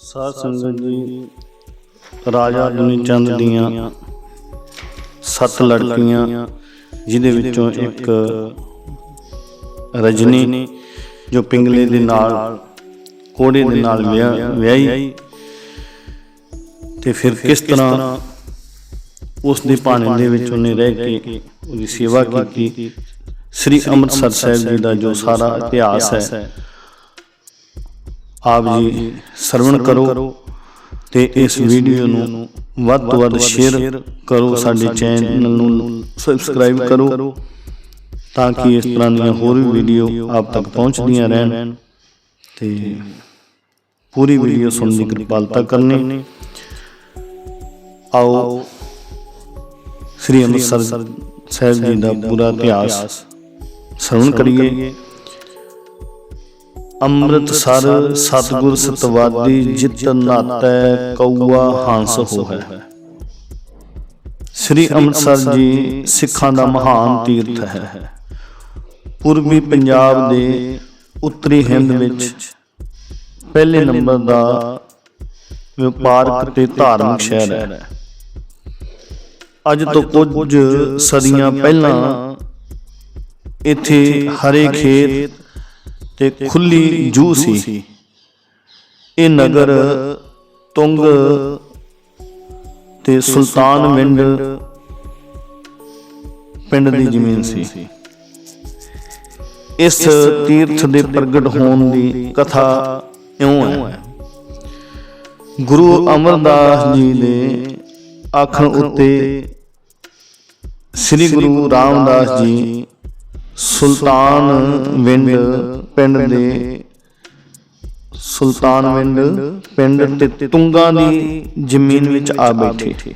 ਸਾਧ ਸੰਗਤ ਜੀ ਰਾਜਾ ਦੁਨੀ ਚੰਦ ਦੀਆਂ ਸੱਤ ਲੜਕੀਆਂ ਜਿਹਦੇ ਵਿੱਚੋਂ ਇੱਕ ਰਜਨੀ ਜੋ ਪਿੰਗਲੇ ਦੇ ਨਾਲ ਕੋੜੇ ਦੇ ਨਾਲ ਵਿਆਹ- ਤੇ ਫਿਰ ਕਿਸ ਤਰ੍ਹਾਂ ਉਸ ਦੇ ਭਾਣੇ ਦੇ ਵਿੱਚ ਉਹਨੇ ਰਹਿ ਕੇ ਉਹਦੀ ਸੇਵਾ ਕੀਤੀ। ਸ੍ਰੀ ਅੰਮ੍ਰਿਤਸਰ ਸਾਹਿਬ ਜੀ ਦਾ ਜੋ ਸਾਰਾ ਇਤਿਹਾਸ ਹੈ ਆਪ ਜੀ ਸਰਵਣ ਕਰੋ ਤੇ ਇਸ ਵੀਡੀਓ ਨੂੰ ਵੱਧ ਤੋਂ ਵੱਧ ਸ਼ੇਅਰ ਕਰੋ ਸਾਡੇ ਚੈਨਲ ਨੂੰ ਸਬਸਕ੍ਰਾਈਬ ਕਰੋ ਤਾਂ ਕਿ ਇਸ ਤਰ੍ਹਾਂ ਦੀਆਂ ਹੋਰ ਵੀ ਵੀਡੀਓ ਆਪ ਤੱਕ ਪਹੁੰਚਦੀਆਂ ਰਹਿਣ। ਤੇ ਪੂਰੀ ਵੀਡੀਓ ਸੁਣਨ ਦੀ ਕਿਰਪਾਲਤਾ ਕਰਨੀ। ਆਓ ਸ੍ਰੀ ਅੰਮ੍ਰਿਤਸਰ ਸਾਹਿਬ ਜੀ ਦਾ ਪੂਰਾ ਇਤਿਹਾਸ ਸਰਵਣ ਕਰੀਏ। ਅੰਮ੍ਰਿਤਸਰ ਸਤਗੁਰ ਸਤਵਾਦੀ ਜਿਤ ਨਾਤੈ ਕਉਆ ਹੰਸ ਹੋਇ ਸ੍ਰੀ ਅੰਮ੍ਰਿਤਸਰ ਜੀ ਸਿੱਖਾਂ ਦਾ ਮਹਾਨ ਤੀਰਥ ਹੈ। ਪੂਰਬੀ ਪੰਜਾਬ ਦੇ ਉੱਤਰੀ ਹਿੰਦ ਵਿੱਚ ਪਹਿਲੇ ਨੰਬਰ ਦਾ ਵਪਾਰਕ ਤੇ ਧਾਰਮਿਕ ਸ਼ਹਿਰ ਹੈ। ਅੱਜ ਤੋਂ ਕੁਝ ਸਦੀਆਂ ਪਹਿਲਾਂ ਇੱਥੇ ਹਰੇ ਖੇਤ ਤੇ ਖੁੱਲੀ ਜੂ ਸੀ। ਇਹ ਨਗਰ ਤੁੰਗ ਤੇ ਸੁਲਤਾਨਵਿੰਡ ਪਿੰਡ ਦੀ ਜ਼ਮੀਨ ਸੀ। ਇਸ ਤੀਰਥ ਦੇ ਪ੍ਰਗਟ ਹੋਣ ਦੀ ਕਥਾ ਇਉਂ ਹੈ। ਗੁਰੂ ਅਮਰਦਾਸ ਜੀ ਦੇ ਆਖਣ ਉੱਤੇ ਸ੍ਰੀ ਗੁਰੂ ਰਾਮਦਾਸ ਜੀ ਸੁਲਤਾਨਵਿੰਡ ਪਿੰਡ ਦੇ ਸੁਲਤਾਨਵਿੰਡ ਪਿੰਡ ਤੇ ਤੁੰਗਾ ਦੀ ਜ਼ਮੀਨ ਵਿੱਚ ਆ ਬੈਠੇ।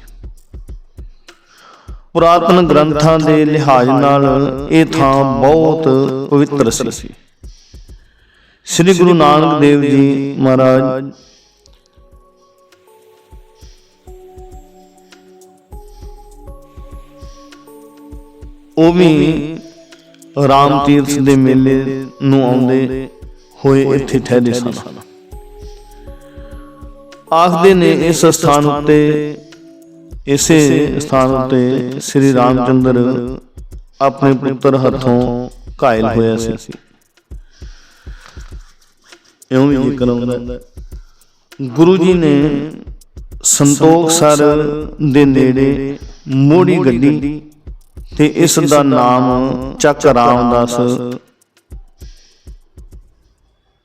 ਪੁਰਾਤਨ ਗ੍ਰੰਥਾਂ ਦੇ ਲਿਹਾਜ਼ ਨਾਲ ਇਹ ਥਾਂ ਬਹੁਤ ਪਵਿੱਤਰ ਸੀ। ਸ੍ਰੀ ਗੁਰੂ ਨਾਨਕ ਦੇਵ ਜੀ ਮਹਾਰਾਜ ਉਹ ਵੀ ਰਾਮ ਤੀਰਥ ਦੇ ਮੇਲੇ ਨੂੰ ਆਉਂਦੇ ਹੋਏ ਇੱਥੇ ਠਹਿਰੇ ਸਨ। ਆਖਦੇ ਨੇ ਇਸ ਸਥਾਨ ਉੱਤੇ ਇਸੇ ਸਥਾਨ ਉੱਤੇ ਸ੍ਰੀ ਰਾਮਚੰਦਰ ਆਪਣੇ ਪੁੱਤਰ ਹੱਥੋਂ ਘਾਇਲ ਹੋਇਆ ਸੀ। ਇਉਂ ਵੀ ਜ਼ਿਕਰ ਆਉਂਦਾ ਹੈ। ਗੁਰੂ ਜੀ ਨੇ ਸੰਤੋਖ ਸਰ ਦੇ ਨੇੜੇ ਮੋੜੀ ਗੱਡੀ ਤੇ ਇਸ ਦਾ ਨਾਮ ਚੱਕ ਰਾਮਦਾਸ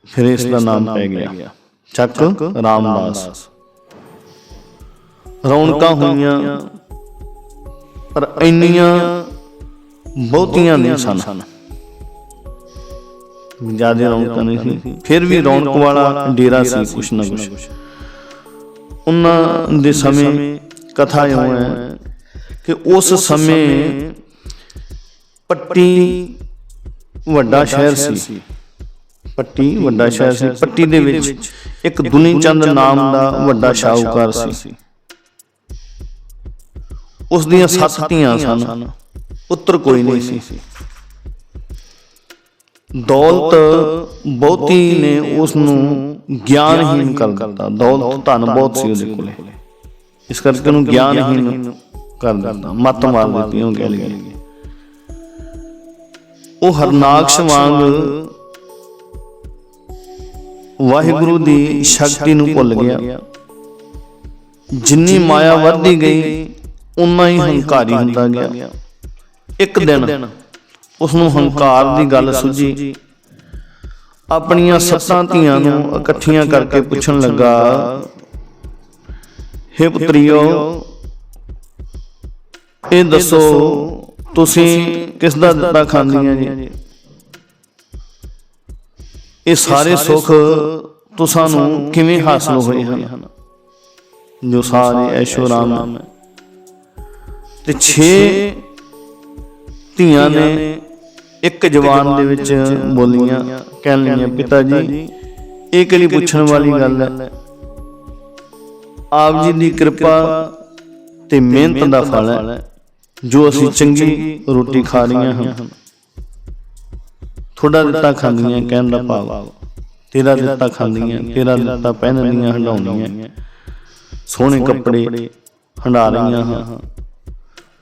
ਫਿਰ ਇਸ ਦਾ ਨਾਮ ਪੈ ਗਿਆ। ਚੱਕ ਰਾਮਦਾਸ। ਰੌਣਕਾਂ ਹੋਈਆਂ ਪਰ ਇੰਨੀਆਂ ਬਹੁਤੀਆਂ ਨਹੀਂ ਸਨ। ਜ਼ਿਆਦਾ ਰੌਣਕਾਂ ਨਹੀਂ ਸੀ। ਫਿਰ ਵੀ ਰੌਣਕ ਵਾਲਾ ਡੇਰਾ ਸੀ ਕੁਛ ਨਾ ਕੁਛ ਉਹਨਾਂ ਦੇ ਸਮੇਂ ਕਥਾ ਇਉਂ ਹੈ ਕਿ ਉਸ ਸਮੇਂ ਪੱਟੀ ਵੱਡਾ ਸ਼ਹਿਰ ਸੀ। ਪੱਟੀ ਵੱਡਾ ਸ਼ਹਿਰ ਸੀ। ਪੱਟੀ ਦੇ ਵਿੱਚ ਇੱਕ ਦੁਨੀ ਚੰਦ ਨਾਮ ਦਾ ਵੱਡਾ ਸ਼ਾਹੂਕਾਰ ਸੀ। ਉਸ ਦੀਆਂ ਸੱਤ ਧੀਆਂ ਸਨ। ਪੁੱਤਰ ਕੋਈ ਨਹੀਂ ਸੀ। ਦੌਲਤ ਬਹੁਤੀ ਨੇ ਉਸ ਨੂੰ ਗਿਆਨਹੀਨ ਕਰ ਦਿੱਤਾ। ਦੌਲਤ ਧਨ ਬਹੁਤ ਸੀ ਉਹਦੇ ਕੋਲੇ। ਇਸ ਕਰਕੇ ਉਹਨੂੰ ਗਿਆਨਹੀਨ ਕਰ ਦਿੱਤਾ। ਮਤ ਮਾਰ ਦਿੱਤੀ ਉਹ ਕਹਿ ਲਈ ਉਹ ਹਰਨਾਕਸ਼ ਵਾਂਗ ਵਾਹਿਗੁਰੂ ਦੀ ਸ਼ਕਤੀ ਨੂੰ ਭੁੱਲ ਗਿਆ। ਜਿੰਨੀ ਮਾਇਆ ਵੱਧਦੀ ਗਈ ਉਨਾ ਹੀ ਹੰਕਾਰੀ ਹੁੰਦਾ ਗਿਆ। ਇੱਕ ਦਿਨ ਉਸ ਨੂੰ ਹੰਕਾਰ ਦੀ ਗੱਲ ਸੁਝੀ। ਆਪਣੀਆਂ ਸੱਤਾਂ ਧੀਆਂ ਨੂੰ ਇਕੱਠੀਆਂ ਕਰਕੇ ਪੁੱਛਣ ਲੱਗਾ ਹੇ ਪੁੱਤਰੀਓ ਇਹ ਦੱਸੋ ਤੁਸੀਂ ਕਿਸ ਦਾ ਦਿੱਤਾ ਖਾਂਦੀਆਂ ਜੀ? ਇਹ ਸਾਰੇ ਸੁੱਖ ਤੁਸਾਂ ਨੂੰ ਕਿਵੇਂ ਹਾਸਲ ਹੋਏ ਹਨ? ਜੋ ਸਾਰੇ ਐਸ਼ੋ ਰਾਮ ਤੇ 6 ਧੀਆਂ ਨੇ ਇੱਕ ਜਵਾਨ ਦੇ ਵਿੱਚ ਬੋਲੀਆਂ ਕਹਿਣ ਲਈਆਂ ਪਿਤਾ ਜੀ ਇਹ ਕਿਹੜੀ ਪੁੱਛਣ ਵਾਲੀ ਗੱਲ ਹੈ? ਆਪ ਜੀ ਦੀ ਕਿਰਪਾ ਤੇ ਮਿਹਨਤ ਦਾ ਫਲ ਹੈ। ਜੋ ਅਸੀਂ ਚੰਗੀ ਰੋਟੀ ਖਾ ਰਹੀਆਂ ਹਾਂ ਥੋੜਾ ਦਿੱਤਾ ਖਾਂਦੀਆਂ ਕਹਿਣ ਦਾ ਭਾਵ ਤੇਰਾ ਦਿੱਤਾ ਖਾਂਦੀਆਂ ਤੇਰਾ ਦਿੱਤਾ ਪਹਿਨਦੀਆਂ ਹੰਡਾਉਂਦੀਆਂ। ਸੋਹਣੇ ਕੱਪੜੇ ਹੰਡਾ ਰਹੀਆਂ ਹਾਂ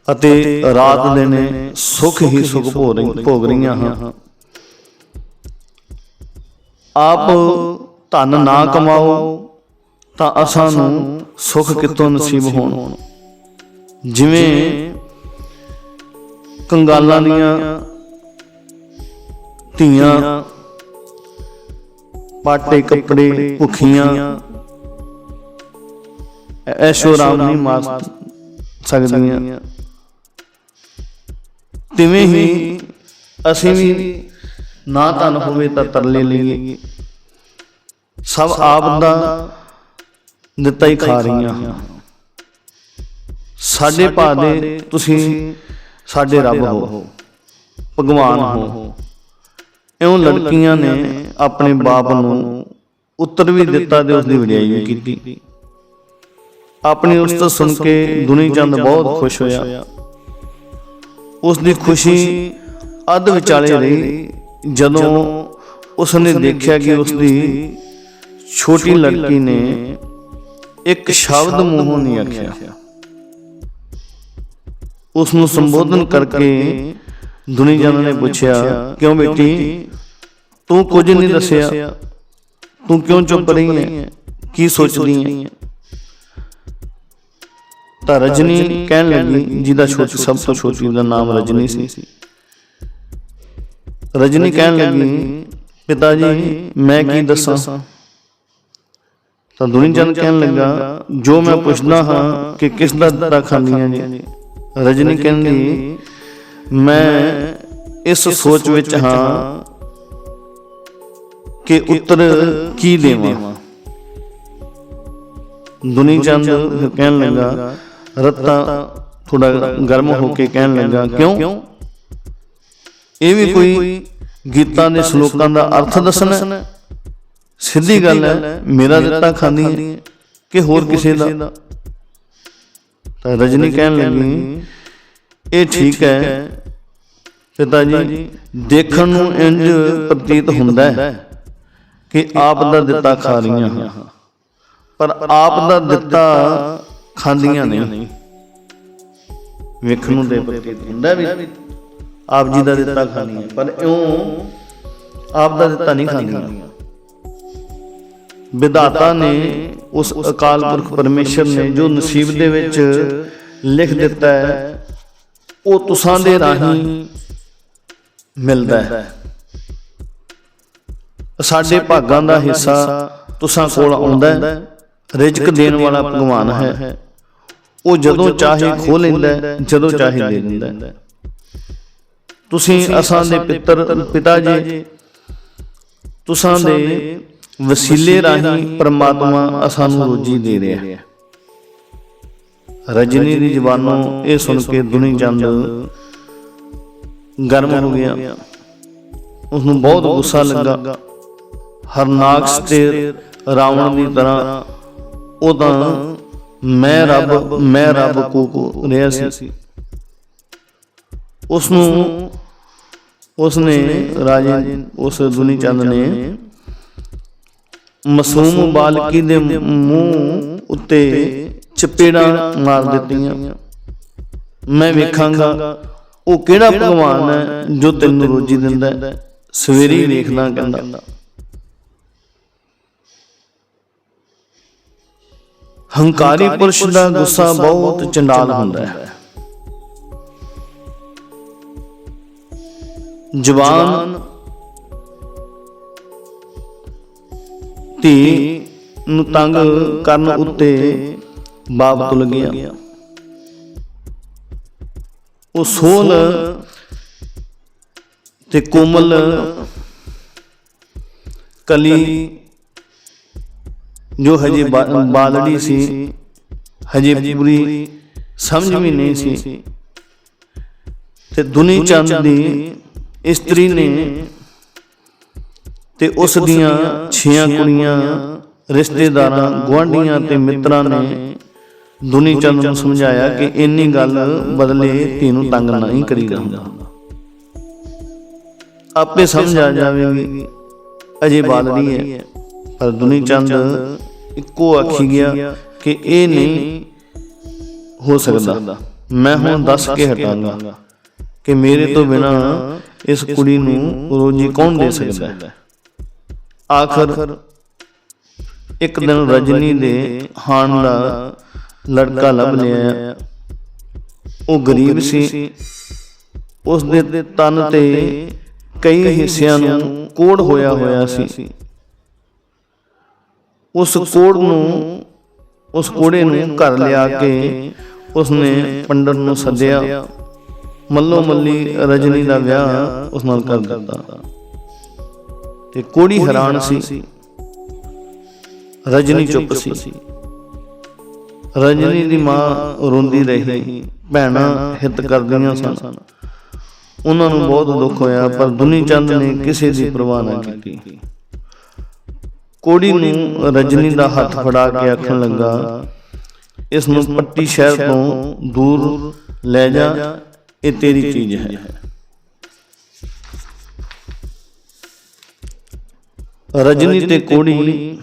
ਅਤੇ ਰਾਤ ਦਿਨ ਸੁਖ ਹੀ ਸੁਖ ਭੋਗ ਰਹੀ- ਭੋਗ ਰਹੀਆਂ ਹਾਂ ਆਪ ਧਨ ਨਾ ਕਮਾਓ ਤਾਂ ਅਸਾਂ ਨੂੰ ਸੁਖ ਕਿਤੋਂ ਨਸੀਬ ਹੋਣ? ਜਿਵੇਂ ਕੰਗਾਲਾਂ ਦੀਆਂ ਧੀਆਂ ਪਾਟੇ ਕੱਪੜੇ ਭੁਖੀਆਂ। ਐਸ਼ੋ ਆਰਾਮ ਨਹੀਂ ਮਾਰ ਸਕਦੀਆਂ। ਤਿਵੇਂ ਹੀ ਅਸੀਂ ਵੀ ਨਾ ਧਨ ਹੋਵੇ ਤਾਂ ਤਰਲੇ ਲਈਏ। ਸਭ ਆਪ ਦਾ ਦਿੱਤਾ ਹੀ ਖਾ ਰਹੀਆਂ। ਸਾਡੇ ਭਾ ਦੇ ਤੁਸੀਂ ਸਾਡੇ ਰੱਬ ਹੋ ਭਗਵਾਨ ਹੋ। ਇਉਂ ਲੜਕੀਆਂ ਨੇ ਆਪਣੇ ਬਾਪ ਨੂੰ ਉੱਤਰ ਵੀ ਦਿੱਤਾ ਤੇ ਉਸ ਦੀ ਵਡਿਆਈ ਵੀ ਕੀਤੀ। ਆਪਣੀ ਉਸਤਤ ਸੁਣ ਕੇ ਦੁਨੀ ਚੰਦ ਬਹੁਤ ਖੁਸ਼ ਹੋਇਆ। ਉਸ ਦੀ ਖੁਸ਼ੀ ਅੱਧ ਵਿਚਾਲੇ ਰਹੀ। ਜਦੋਂ ਉਸ ਨੇ ਦੇਖਿਆ ਕਿ ਉਸ ਦੀ ਛੋਟੀ ਲੜਕੀ ਨੇ ਇੱਕ ਸ਼ਬਦ ਮੂੰਹੋਂ ਨਹੀਂ ਆਖਿਆ ਉਸ ਨੂੰ ਸੰਬੋਧਨ ਕਰਕੇ ਦੁਨੀ ਜਨ ਨੇ ਪੁੱਛਿਆ ਕਿਉਂ ਬੇਟੀ? ਤੂੰ ਕੁਝ ਨਹੀਂ ਦੱਸਿਆ। ਤੂੰ ਕਿਉਂ ਚੁੱਪ ਰਹੀ ਹੈ? ਕੀ ਸੋਚਦੀ ਹੈ? ਤਾਂ ਰਜਨੀ ਕਹਿਣ ਲੱਗੀ ਜਿਹਦਾ ਛੋਟੀ ਸਭ ਤੋਂ ਛੋਟੀ ਦਾ ਨਾਮ ਰਜਨੀ ਸੀ। ਰਜਨੀ ਕਹਿਣ ਲੱਗੀ ਪਿਤਾ ਜੀ ਮੈਂ ਕੀ ਦੱਸਾਂ? ਤਾਂ ਦੁਨੀ ਚੰਦ ਕਹਿਣ ਲੱਗਾ ਜੋ ਮੈਂ ਪੁੱਛਦਾ ਹਾਂ ਕਿ ਕਿਸ ਦਾ ਦਿੱਤਾ ਖਾਂਦੀਆਂ ਜੀ ਰਜਨੀ ਕਹਿੰਦੀ ਮੈਂ ਇਸ ਸੋਚ ਵਿੱਚ ਹਾਂ ਕਿ ਉੱਤਰ ਕੀ ਦੇਵਾਂ। ਦੁਨੀ ਚੰਦ ਫਿਰ ਕਹਿਣ ਲੱਗਾ ਰੱਤਾ ਥੋੜਾ ਗਰਮ ਹੋ ਕੇ ਕਹਿਣ ਲੱਗਾ। ਕਿਉਂ? ਇਹ ਵੀ ਕੋਈ ਗੀਤਾਂ ਦੇ ਸ਼ਲੋਕਾਂ ਦਾ ਅਰਥ ਦੱਸਣਾ? ਸਿੱਧੀ ਗੱਲ ਹੈ ਮੇਰਾ ਦਿੱਤਾ ਖਾਂਦੀ ਹੈ ਕਿ ਹੋਰ ਕਿਸੇ ਦਾ ਤਾਂ ਰਜਨੀ ਕਹਿਣ ਲੱਗੀ ਇਹ ਠੀਕ ਹੈ ਪਿਤਾ ਜੀ ਦੇਖਣ ਨੂੰ ਇੰਜ ਪ੍ਰਤੀਤ ਹੁੰਦਾ ਹੈ ਕਿ ਆਪ ਦਾ ਦਿੱਤਾ ਖਾ ਰਹੀਆਂ ਹਾਂ ਪਰ ਆਪ ਦਾ ਦਿੱਤਾ ਖਾਂਦੀਆਂ ਨਹੀਂ। ਵੇਖਣ ਨੂੰ ਦੇ ਪ੍ਰਤੀਤ ਹੁੰਦਾ ਵੀ ਆਪ ਜੀ ਦਾ ਦਿੱਤਾ ਖਾਂਦੀਆਂ ਪਰ ਇਉਂ ਆਪ ਦਾ ਦਿੱਤਾ ਨਹੀਂ ਖਾਂਦੀਆਂ ਵਿਧਾਤਾ ਨੇ ਉਸ ਅਕਾਲ ਪੁਰਖ ਪਰਮੇਸ਼ਰ ਨੇ ਜੋ ਨਸੀਬ ਦੇ ਵਿੱਚ ਲਿਖ ਦਿੱਤਾ ਹੈ ਉਹ ਤੁਸਾਂ ਦੇ ਰਾਹੀਂ ਮਿਲਦਾ ਹੈ। ਸਾਡੇ ਭਾਗਾਂ ਦਾ ਹਿੱਸਾ ਤੁਸਾਂ ਕੋਲ ਆਉਂਦਾ ਹੈ ਰਿਜ਼ਕ ਦੇਣ ਵਾਲਾ ਭਗਵਾਨ ਹੈ। ਉਹ ਜਦੋਂ ਚਾਹੇ ਖੋ ਲੈਂਦਾ ਹੈ, ਜਦੋਂ ਚਾਹੇ ਦੇ ਦਿੰਦਾ ਹੈ। ਤੁਸੀਂ ਅਸਾਂ ਦੇ ਪਿੱਤਰ ਪਿਤਾ ਜੀ ਤੁਸਾਂ ਦੇ ਵਸੀਲੇ ਰਾਹੀਂ ਪ੍ਰਮਾਤਮਾ ਅਸਾਂ ਨੂੰ ਰੋਜੀ ਦੇ ਰਿਹਾ। ਹੈ ਰਜਨੀ ਦੀ ਜ਼ਬਾਨੋਂ ਇਹ ਸੁਣ ਕੇ ਦੁਨੀ ਚੰਦ ਗਰਮ ਹੋ ਗਿਆ। ਉਸ ਨੂੰ ਬਹੁਤ ਗੁੱਸਾ ਲੱਗਾ। ਹਰਨਾਕਸ ਤੇ ਰਾਵਣ ਦੀ ਤਰ੍ਹਾਂ ਉਹ ਤਾਂ ਮੈਂ ਰੱਬ ਮੈਂ ਰੱਬ ਕੋ ਕੋ ਰਿਹਾ ਸੀ। ਉਸ ਨੂੰ ਉਸ ਨੇ ਰਾਜੇ ਉਸ ਦੁਨੀ ਚੰਦ ਨੇ ਮਾਸੂਮ ਬਾਲਕੀ ਦੇ ਮੂੰਹ ਉੱਤੇ ਚਪੇੜਾਂ ਮਾਰ ਦਿੱਤੀਆਂ। ਮੈਂ ਵੇਖਾਂਗਾ ਉਹ ਕਿਹੜਾ ਭਗਵਾਨ ਹੈ ਜੋ ਤੈਨੂੰ ਰੋਜੀ ਦਿੰਦਾ ਹੈ? ਸਵੇਰੇ ਹੀ ਵੇਖਣਾ ਕਹਿੰਦਾ। ਹੰਕਾਰੀ ਪੁਰਸ਼ ਦਾ ਗੁੱਸਾ ਬਹੁਤ ਚੰਡਾਲ ਹੁੰਦਾ ਹੈ। ਜਵਾਨ ਧੀ ਨੂੰ ਤੰਗ ਕਰਨ ਉੱਤੇ ਬਾਪ ਤੁਲ ਗਿਆ ਉਹ ਸੋਲ ਤੇ ਕੋਮਲ ਕਲੀ ਜੋ ਹਜੇ ਬਾਲੜੀ ਸੀ ਹਜੇ ਪੂਰੀ ਸਮਝ ਵੀ ਨਹੀਂ ਸੀ। ਤੇ ਦੁਨੀ ਚੰਦ ਦੀ ਇਸਤਰੀ ਨੇ ਤੇ ਉਸ ਦੀਆਂ ਛੀਆਂ ਕੁੜੀਆਂ ਰਿਸ਼ਤੇਦਾਰਾਂ ਗੁਆਂਢੀਆਂ ਤੇ ਮਿੱਤਰਾਂ ਨੇ ਦੁਨੀ ਚੰਦ ਨੂੰ ਸਮਝਾਇਆ ਕਿ ਇੰਨੀ ਗੱਲ ਬਦਲੇ ਧੀ ਨੂੰ ਤੰਗ ਨਹੀਂ ਕਰੀਦਾ ਹੁੰਦਾ। ਆਪੇ ਸਮਝ ਆ ਜਾਵੇਗੀ। ਅਜੇ ਬਾਲੜੀ ਹੈ। ਪਰ ਦੁਨੀ ਚੰਦ ਇੱਕੋ ਆਖੀ ਗਿਆ ਕਿ ਇਹ ਨਹੀਂ ਹੋ ਸਕਦਾ। ਮੈਂ ਹੁਣ ਦੱਸ ਕੇ ਹਟਾਂਗਾ ਕਿ ਮੇਰੇ ਤੋਂ ਬਿਨਾ ਇਸ ਕੁੜੀ ਨੂੰ ਰੋਜੀ ਕੌਣ ਦੇ ਸਕਦਾ? ਹੈ ਆਖਰ ਇੱਕ ਦਿਨ ਰਜਨੀ ਦੇ ਹਾਨ ਦਾ ਲੜਕਾ ਲੱਭ ਲਿਆ। ਉਹ ਗਰੀਬ ਸੀ। ਉਸ ਦੇ ਤਨ ਤੇ ਕਈ ਹਿੱਸਿਆਂ ਨੂੰ ਕੋੜ ਹੋਇਆ ਹੋਇਆ ਸੀ। ਉਸ ਕੋੜ ਨੂੰ ਉਸ ਕੋੜੇ ਨੂੰ ਘਰ ਲਿਆ ਕੇ ਉਸਨੇ ਪੰਡਤ ਨੂੰ ਸੱਦਿਆ। ਮੱਲੋ ਮੱਲੀ ਰਜਨੀ ਦਾ ਵਿਆਹ ਉਸ ਨਾਲ ਕਰ ਦਿੱਤਾ। ਤੇ ਕੋੜੀ ਹੈਰਾਨ ਸੀ। ਰਜਨੀ ਚੁੱਪ ਸੀ। ਰਜਨੀ ਦੀ ਮਾਂ ਰੋਂਦੀ ਰਹੀ। ਭੈਣਾਂ ਹਿੱਤ ਕਰਦੀਆਂ ਸਨ। ਉਹਨਾਂ ਨੂੰ ਬਹੁਤ ਦੁੱਖ ਹੋਇਆ ਪਰ ਦੁਨੀ ਚੰਦ ਨੇ ਕਿਸੇ ਦੀ ਪਰਵਾਹ ਨਾ ਕੀਤੀ। ਕੋੜੀ ਨੂੰ ਰਜਨੀ ਦਾ ਹੱਥ ਫੜਾ ਕੇ ਆਖਣ ਲੱਗਾ ਇਸ ਨੂੰ ਪੱਟੀ ਸ਼ਹਿਰ ਤੋਂ ਦੂਰ ਲੈ ਜਾ ਇਹ ਤੇਰੀ ਚੀਜ਼ ਹੈ। ਰਜਨੀ ਤੇ ਕੋੜੀ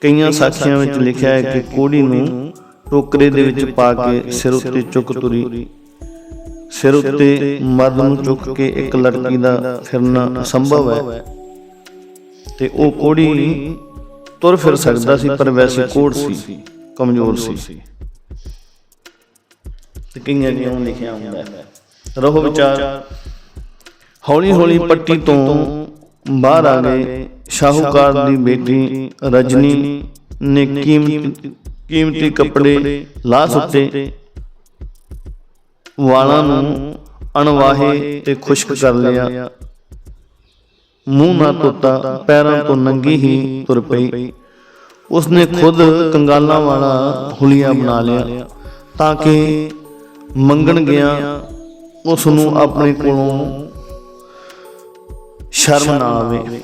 ਕਈਆਂ ਸਾਖੀਆਂ ਵਿੱਚ ਲਿਖਿਆ ਹੈ ਕਿ ਕੋੜੀ ਨੂੰ ਟੋਕਰੇ ਦੇ ਵਿੱਚ ਪਾ ਕੇ ਸਿਰ ਉੱਤੇ ਚੁੱਕ ਤੁਰੀ। ਸਿਰ ਉੱਤੇ ਮਰਦ ਨੂੰ ਚੁੱਕ ਕੇ ਇੱਕ ਲੜਕੀ ਦਾ ਫਿਰਨਾ ਸੰਭਵ ਹੈ। ਤੇ ਉਹ ਕੋੜੀ ਤੁਰ ਫਿਰ ਸਕਦਾ ਸੀ ਪਰ ਵੈਸੇ ਕੋੜ ਸੀ ਕਮਜ਼ੋਰ ਸੀ। ਤੇ ਕਈਆਂ ਜਿਉਂ ਲਿਖਿਆ ਹੁੰਦਾ ਹੈ। ਰਹੋ ਵਿਚਾਰ। ਹੌਲੀ ਹੌਲੀ ਪੱਟੀ ਤੋਂ ਬਾਹਰ ਆ ਗਏ। ਸ਼ਾਹੂਕਾਰ ਦੀ ਬੇਟੀ ਰਜਨੀ ਨੇ ਕੀਮਤੀ ਕੀਮਤੀ ਕੱਪੜੇ ਲਾ ਸੁੱਟੇ ਵਾਲਾਂ ਨੂੰ ਅਣਵਾਹੇ ਤੇ ਖੁਸ਼ਕ ਕਰ ਲਿਆ। ਮੂੰਹ ਨਾ ਧੋਤਾ ਪੈਰਾਂ ਤੋਂ ਨੰਗੀ ਹੀ ਤੁਰ ਪਈ। ਉਸਨੇ ਖੁਦ ਕੰਗਾਲਾਂ ਵਾਲਾ ਹੁਲੀਆ ਬਣਾ ਲਿਆ ਤਾਂ ਕਿ ਮੰਗਣ ਗਿਆ ਉਸ ਨੂੰ ਆਪਣੇ ਕੋਲੋਂ ਸ਼ਰਮ ਨਾ ਆਵੇ।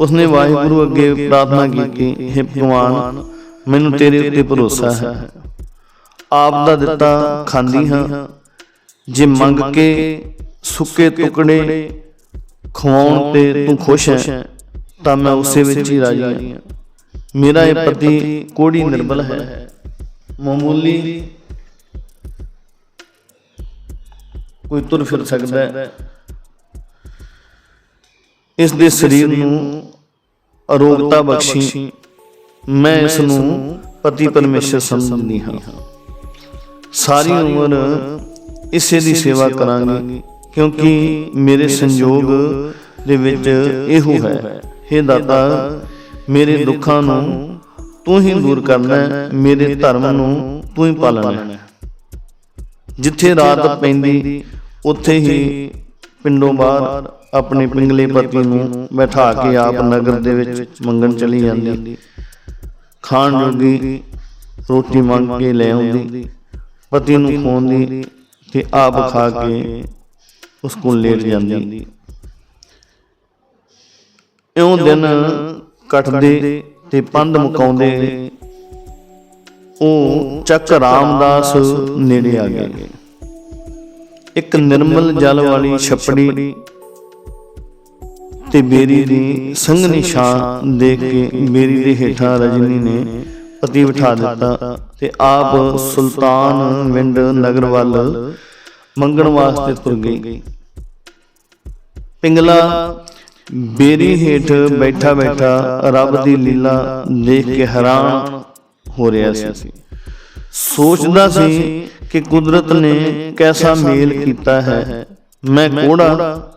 ਉਸਨੇ ਵਾਹਿਗੁਰੂ ਅੱਗੇ ਪ੍ਰਾਰਥਨਾ ਕੀਤੀ, ਹੈ ਭਗਵਾਨ, ਮੈਨੂੰ ਤੇਰੇ ਉੱਤੇ ਭਰੋਸਾ ਹੈ। ਆਪ ਦਾ ਦਿੱਤਾ ਖਾਂਦੀ ਹਾਂ। ਜੇ ਮੰਗ ਕੇ ਸੁੱਕੇ ਟੁਕੜੇ ਖਵਾਉਣ ਤੇ ਤੂੰ ਖੁਸ਼ ਹੈ, ਤਾਂ ਮੈਂ ਉਸੇ ਵਿੱਚ ਹੀ ਰਾਜੀ ਹਾਂ। ਮੇਰਾ ਇਹ ਪਤੀ ਕੋੜੀ ਨਿਰਬਲ ਹੈ। ਮਾਮੂਲੀ ਕੋਈ ਤੁਰ ਫਿਰ ਸਕਦਾ ਹੈ। ਇਸ ਦੇ ਸਰੀਰ ਨੂੰ ਅਰੋਗਤਾ ਬਖਸ਼ੀ ਮੈਂ ਇਸ ਨੂੰ ਪਤੀ ਪਰਮੇਸ਼ਰ ਸਮਝਦੀ ਹਾਂ। ਸਾਰੀ ਉਮਰ ਇਸੇ ਦੀ ਸੇਵਾ ਕਰਾਂਗੀ ਕਿਉਂਕਿ ਮੇਰੇ ਸੰਯੋਗ ਦੇ ਵਿੱਚ ਇਹੋ ਹੈ। हे ਦਾਤਾ ਮੇਰੇ ਦੁੱਖਾਂ ਨੂੰ ਤੂੰ ਹੀ ਦੂਰ ਕਰਨਾ ਮੇਰੇ ਧਰਮ ਨੂੰ ਤੂੰ ਹੀ ਪਾਲਣਾ ਜਿੱਥੇ ਰਾਤ ਪੈਂਦੀ ਉੱਥੇ ਹੀ ਪਿੰਡੋਂ ਬਾਹਰ ਆਪਣੇ ਪਿੰਗਲੇ ਪਤੀ ਨੂੰ ਬਿਠਾ ਕੇ ਆਪ ਨਗਰ ਦੇ ਵਿੱਚ ਮੰਗਣ ਚਲੀ ਜਾਂਦੀ। ਖਾਣ ਜੋਗੀ ਰੋਟੀ ਮੰਗ ਕੇ ਲੈ ਆਉਂਦੀ। ਪਤੀ ਨੂੰ ਖਵਾਉਂਦੀ ਤੇ ਆਪ ਖਾ ਕੇ ਉਸ ਕੋਲ ਲੇਟ ਜਾਂਦੀ। ਇਉਂ ਦਿਨ ਕੱਟਦੇ ਤੇ ਪੰਧ ਮੁਕਾਉਂਦੇ ਉਹ ਚੱਕ ਰਾਮਦਾਸ ਨੇੜੇ ਆ ਗਿਆ ਇੱਕ ਨਿਰਮਲ ਜਲ ਵਾਲੀ ਛਪੜੀ ਤੇ ਬੇਰੀ ਦੀ ਸੰਘਣੀ ਛਾਂ ਦੇਖ ਕੇ ਬੇਰੀ ਦੇ ਹੇਠਾਂ ਰਜਨੀ ਨੇ ਪਤੀ ਬਿਠਾ ਦਿੱਤਾ ਤੇ ਆਪ ਸੁਲਤਾਨ ਵਿੰਡ ਨਗਰ ਵੱਲ ਮੰਗਣ ਵਾਸਤੇ ਤੁਰ ਗਈ। ਪਿੰਗਲਾ ਬੇਰੀ ਹੇਠ ਬੈਠਾ ਬੈਠਾ ਰੱਬ ਦੀ ਲੀਲਾ ਦੇਖ ਕੇ ਹੈਰਾਨ ਹੋ ਰਿਹਾ ਸੀ। ਸੋਚਦਾ ਸੀ ਕਿ ਕੁਦਰਤ ਨੇ ਕੈਸਾ ਮੇਲ ਕੀਤਾ ਹੈ। ਮੈਂ ਕੋੜਾ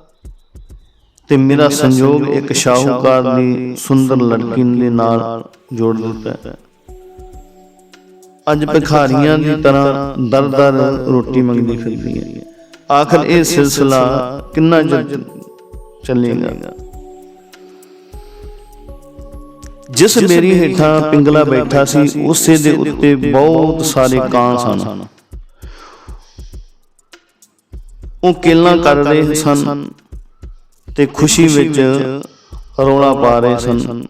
ਤੇ ਮੇਰਾ ਸੰਯੋਗ ਇੱਕ ਸ਼ਾਹੂਕਾਰ ਦੀ ਸੁੰਦਰ ਲੜਕੀ ਦੇ ਨਾਲ ਜੋੜ ਦਿੱਤਾ। ਹੈ ਅੱਜ ਭਿਖਾਰੀਆਂ ਦੀ ਤਰ੍ਹਾਂ ਦਰ-ਦਰ ਰੋਟੀ ਮੰਗਦੀ ਫਿਰਦੀ ਹੈ। ਆਖਰ ਇਹ ਸਿਲਸਿਲਾ ਕਿੰਨਾ ਚਿਰ ਚੱਲੇਗਾ? ਜਿਸ ਮੇਰੀ ਹੇਠਾਂ ਪਿੰਗਲਾ ਬੈਠਾ ਸੀ ਉਸੇ ਦੇ ਉੱਤੇ ਬਹੁਤ ਸਾਰੇ ਕਾਂ ਸਨ। ਉਹ ਕੇਲਾਂ ਕਰ ਰਹੇ ਸਨ। ਤੇ ਖੁਸ਼ੀ ਵਿੱਚ ਰੌਲਾ ਪਾ ਰਹੇ ਸਨ।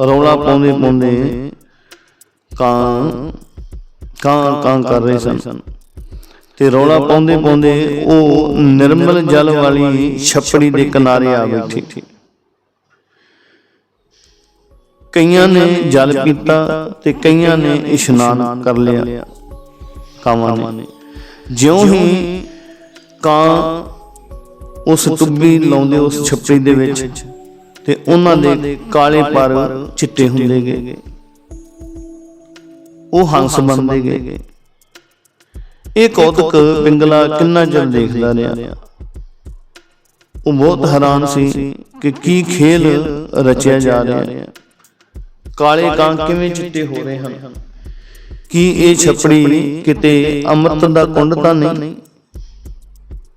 ਰੌਲਾ ਪਾਉਂਦੇ ਪਾਉਂਦੇ ਕਾਂ ਕਾਂ ਕਾਂ ਕਰ ਰਹੇ ਸਨ। ਤੇ ਰੌਲਾ ਪਾਉਂਦੇ ਪਾਉਂਦੇ ਉਹ ਨਿਰਮਲ ਜਲ ਵਾਲੀ ਛੱਪੜੀ ਦੇ ਕਿਨਾਰੇ ਆ ਬੈਠੇ ਕਈਆਂ ਨੇ ਜਲ ਪੀਤਾ ਤੇ ਕਈਆਂ ਨੇ ਇਸ਼ਨਾਨ ਕਰ ਲਿਆ। ਕਾਵਾਂ ਨੇ ਜਿਉਂ ਹੀ ਕਾਂ ਉਸ ਟੁੱਬੀ ਲਾਉਂਦੇ ਉਸ ਛੱਪੜੀ ਦੇ ਵਿੱਚ। ਤੇ ਉਹਨਾਂ ਦੇ ਕਾਲੇ ਪਰ ਚਿੱਟੇ ਹੁੰਦੇ ਗਏ। ਉਹ ਹੰਸ ਬਣਦੇ ਗਏ। ਇਹ ਕੌਤਕ ਪਿੰਗਲਾ ਕਿੰਨਾ ਚਿਰ ਦੇਖਦਾ ਰਿਹਾ। ਉਹ ਬਹੁਤ ਹੈਰਾਨ ਸੀ ਕਿ ਕੀ ਖੇਲ ਰਚਿਆ ਜਾ ਰਿਹਾ। ਹੈ ਕਾਲੇ ਕਾਂ ਕਿਵੇਂ ਚਿੱਟੇ ਹੋ ਰਹੇ ਹਨ? ਕੀ ਇਹ ਛਪੜੀ ਕਿਤੇ ਅੰਮ੍ਰਿਤ ਦਾ ਕੁੰਡ ਤਾਂ ਨਹੀਂ।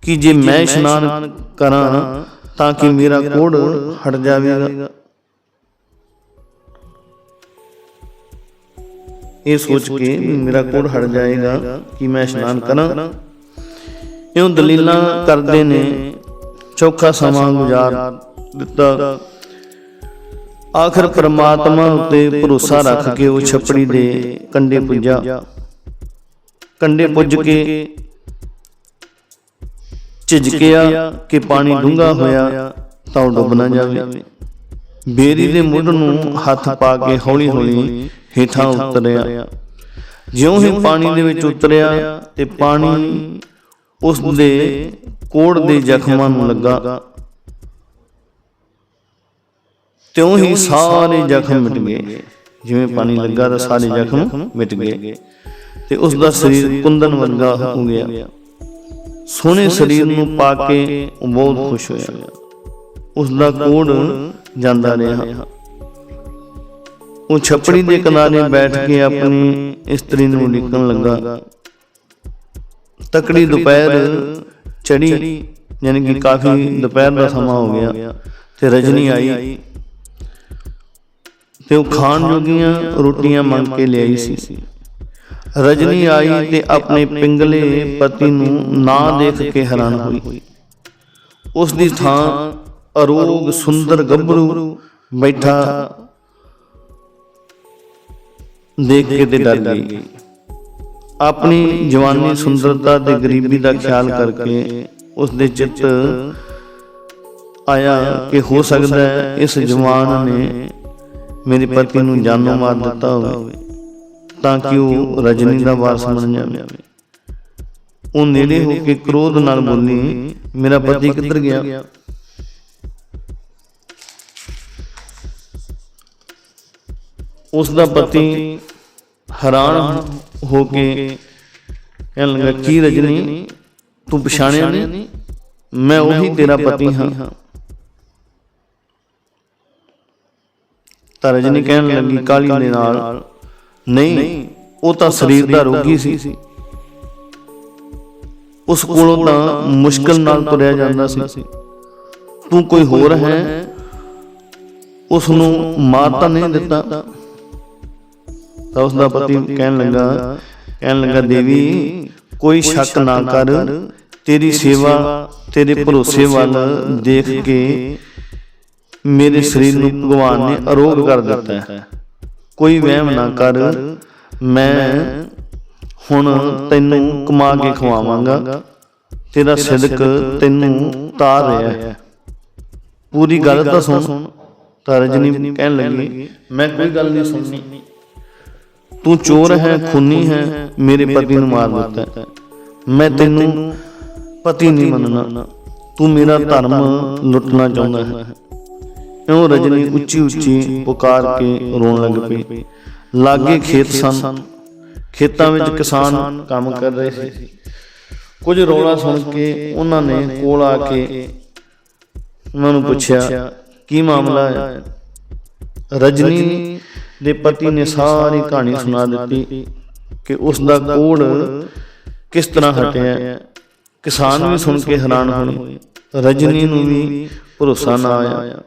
ਕਿ ਜੇ ਮੈਂ ਇਸ਼ਨਾਨ ਕਰਾਂ ਤਾਂ ਕਿ ਮੇਰਾ ਕੋੜ ਹਟ ਜਾਵੇਗਾ। ਇਹ ਸੋਚ ਕੇ ਮੇਰਾ ਕੋੜ ਹਟ ਜਾਏਗਾ ਕਿ ਮੈਂ ਇਸ਼ਨਾਨ ਕਰਾਂ। ਇਉਂ ਦਲੀਲਾਂ ਕਰਦੇ ਨੇ ਚੌਖਾ ਸਮਾਂ ਗੁਜ਼ਾਰ ਦਿੱਤਾ। ਆਖਰ ਪ੍ਰਮਾਤਮਾ ਉੱਤੇ ਭਰੋਸਾ ਰੱਖ ਕੇ ਉਹ ਛਪੜੀ ਦੇ ਕੰਡੇ ਪੁੱਜਾ। ਕੰਡੇ ਪੁੱਜ ਕੇ ਝਿਜਕਿਆ ਕਿ ਪਾਣੀ ਡੂੰਘਾ ਹੋਇਆ ਤਾਂ ਡੁੱਬ ਨਾ ਜਾਵੇ। ਬੇਰੀ ਦੇ ਮੁੱਢ ਨੂੰ ਹੱਥ ਪਾ ਕੇ ਹੌਲੀ ਹੌਲੀ ਹੇਠਾਂ ਉਤਰਿਆ। ਜਿਉਂ ਹੀ ਪਾਣੀ ਦੇ ਵਿੱਚ ਉਤਰਿਆ ਤੇ ਪਾਣੀ ਉਸ ਦੇ ਕੋੜ ਦੇ ਜ਼ਖਮਾਂ ਨੂੰ ਲੱਗਾ। ਤਿਉਂ ਹੀ ਸਾਰੇ ਜ਼ਖਮ ਮਿਟ ਗਏ। ਜਿਵੇਂ ਪਾਣੀ ਲੱਗਾ ਤਾਂ ਸਾਰੇ ਜ਼ਖਮ ਮਿਟ ਗਏ। ਤੇ ਉਸ ਦਾ ਸਰੀਰ ਕੁੰਦਨ ਵਰਗਾ ਹੋ ਗਿਆ। ਸੋਹਣੇ ਸਰੀਰ ਨੂੰ ਪਾ ਕੇ ਉਹ ਬਹੁਤ ਖੁਸ਼ ਹੋਇਆ। ਉਸ ਦਾ ਕੋੜ ਜਾਂਦਾ ਰਿਹਾ। ਉਹ ਛਪੜੀ ਦੇ ਕਿਨਾਰੇ ਬੈਠ ਕੇ ਆਪਣੀ ਇਸਤਰੀ ਨੂੰ ਲਿਖਣ ਲੱਗਾ। ਤਕੜੀ ਦੁਪਹਿਰ ਚੜੀ ਯਾਨੀ ਕਿ ਕਾਫੀ ਦੁਪਹਿਰ ਦਾ ਸਮਾਂ ਹੋ ਗਿਆ ਤੇ ਰਜਨੀ ਆਈ। ਤੇ ਉਹ ਖਾਣ ਜੋਗੀਆਂ ਰੋਟੀਆਂ ਮੰਗ ਕੇ ਲਿਆਈ ਸੀ। ਰਜਨੀ ਆਈ ਤੇ ਆਪਣੇ ਪਿੰਗਲੇ ਪਤੀ ਨੂੰ ਨਾ ਦੇਖ ਕੇ ਹੈਰਾਨ ਹੋਈ। ਉਸ ਦੀ ਥਾਂ ਅਰੋਗ ਸੁੰਦਰ ਗੱਭਰੂ ਬੈਠਾ ਦੇਖ ਕੇ ਤੇ ਡਰ ਗਈ। ਆਪਣੀ ਜਵਾਨੀ ਸੁੰਦਰਤਾ ਤੇ ਗਰੀਬੀ ਦਾ ਖਿਆਲ ਕਰਕੇ ਉਸ ਦੇ ਚਿੱਤ ਆਇਆ ਕਿ ਹੋ ਸਕਦਾ ਹੈ ਇਸ ਜਵਾਨ ਨੇ ਮੇਰੇ ਪਤੀ ਨੂੰ ਜਾਨੋਂ ਮਾਰ ਦਿੱਤਾ ਹੋਵੇ। ਤਾਂ ਕਿ ਉਹ ਰਜਨੀ ਦਾ ਵਾਰਸ ਬਣ ਜਾਵੇ। ਉਹ ਨੇੜੇ ਹੋ ਕੇ ਕ੍ਰੋਧ ਨਾਲ ਬੋਲੀ ਮੇਰਾ ਪਤੀ ਕਿੱਧਰ ਗਿਆ? ਉਸ ਦਾ ਪਤੀ ਹੈਰਾਨ ਹੋ ਕੇ ਕਹਿਣ ਲੱਗਾ ਕੀ ਰਜਨੀ ਤੂੰ ਪਛਾਣਿਆ ਨਹੀਂ? ਮੈਂ ਉਹੀ ਤੇਰਾ ਪਤੀ ਹਾਂ। ਤਾਂ ਰਜਨੀ ਕਹਿਣ ਲੱਗੀ ਕਾਲੀ ਦੇ ਨਾਲ ਨਹੀਂ ਉਹ ਤਾਂ ਸਰੀਰ ਦਾ ਰੋਗੀ ਸੀ। ਉਸ ਕੋਲੋਂ ਤਾਂ ਮੁਸ਼ਕਲ ਨਾਲ ਤੁਰਿਆ ਜਾਂਦਾ ਸੀ। ਤੂੰ ਕੋਈ ਹੋਰ ਹੈ? ਉਸ ਨੂੰ ਮਾਰ ਤਾਂ ਨਹੀਂ ਦਿੱਤਾ। ਤਾਂ ਉਸ ਦਾ ਪਤੀ ਕਹਿਣ ਲੱਗਾ ਕਹਿਣ ਲੱਗਾ ਦੇਵੀ ਕੋਈ ਸ਼ੱਕ ਨਾ ਕਰ। ਤੇਰੀ ਸੇਵਾ ਤੇਰੇ ਭਰੋਸੇ ਵੱਲ ਦੇਖ ਕੇ ਮੇਰੇ ਸਰੀਰ ਨੂੰ ਭਗਵਾਨ ਨੇ ਅਰੋਗ ਕਰ ਦਿੱਤਾ ਹੈ। ਕੋਈ ਵਹਿਮ ਨਾ ਕਰ ਮੈਂ ਹੁਣ ਤੈਨੂੰ ਕਮਾ ਕੇ ਖਵਾਵਾਂਗਾ। ਤੇਰਾ ਸਿਦਕ ਤੈਨੂੰ ਤਾਰ ਰਿਹਾ ਹੈ। ਪੂਰੀ ਗੱਲ ਤਾਂ ਸੁਣ। ਤਾਂ ਰਜਨੀ ਕਹਿਣ ਲੱਗੀ। ਮੈਂ ਕੋਈ ਗੱਲ ਨਹੀਂ ਸੁਣਨੀ। ਤੂੰ ਚੋਰ ਹੈ ਖੂਨੀ ਹੈ ਮੇਰੇ ਪਤੀ ਨੂੰ ਮਾਰ ਦਿੱਤਾ ਮੈਂ ਤੈਨੂੰ ਪਤੀ ਨਹੀਂ ਮੰਨਣਾ। ਤੂੰ ਮੇਰਾ ਧਰਮ ਲੁੱਟਣਾ ਚਾਹੁੰਦਾ ਹੈ। ਇਉਂ ਰਜਨੀ ਉੱਚੀ ਉੱਚੀ ਪੁਕਾਰ ਕੇ ਰੋਣ ਲੱਗ ਪਈ। ਲਾਗੇ ਖੇਤ ਸਨ। ਖੇਤਾਂ ਵਿੱਚ ਕਿਸਾਨ ਕੰਮ ਕਰ ਰਹੇ ਸੀ। ਕੁਝ ਰੋਲਾ ਸੁਣ ਕੇ ਉਹਨਾਂ ਨੇ ਕੋਲ ਆ ਕੇ ਉਹਨਾਂ ਨੂੰ ਪੁੱਛਿਆ, ਕੀ ਮਾਮਲਾ ਹੈ? ਰਜਨੀ ਦੇ ਪਤੀ ਨੇ ਸਾਰੀ ਕਹਾਣੀ ਸੁਣਾ ਦਿੱਤੀ ਕਿ ਉਸ ਦਾ ਕੋੜ ਕਿਸ ਤਰ੍ਹਾਂ ਹਟਿਆ। ਕਿਸਾਨ ਵੀ ਸੁਣ ਕੇ ਹੈਰਾਨ ਹੋਏ। ਰਜਨੀ ਨੂੰ ਵੀ ਭਰੋਸਾ ਨਾ ਆਇਆ।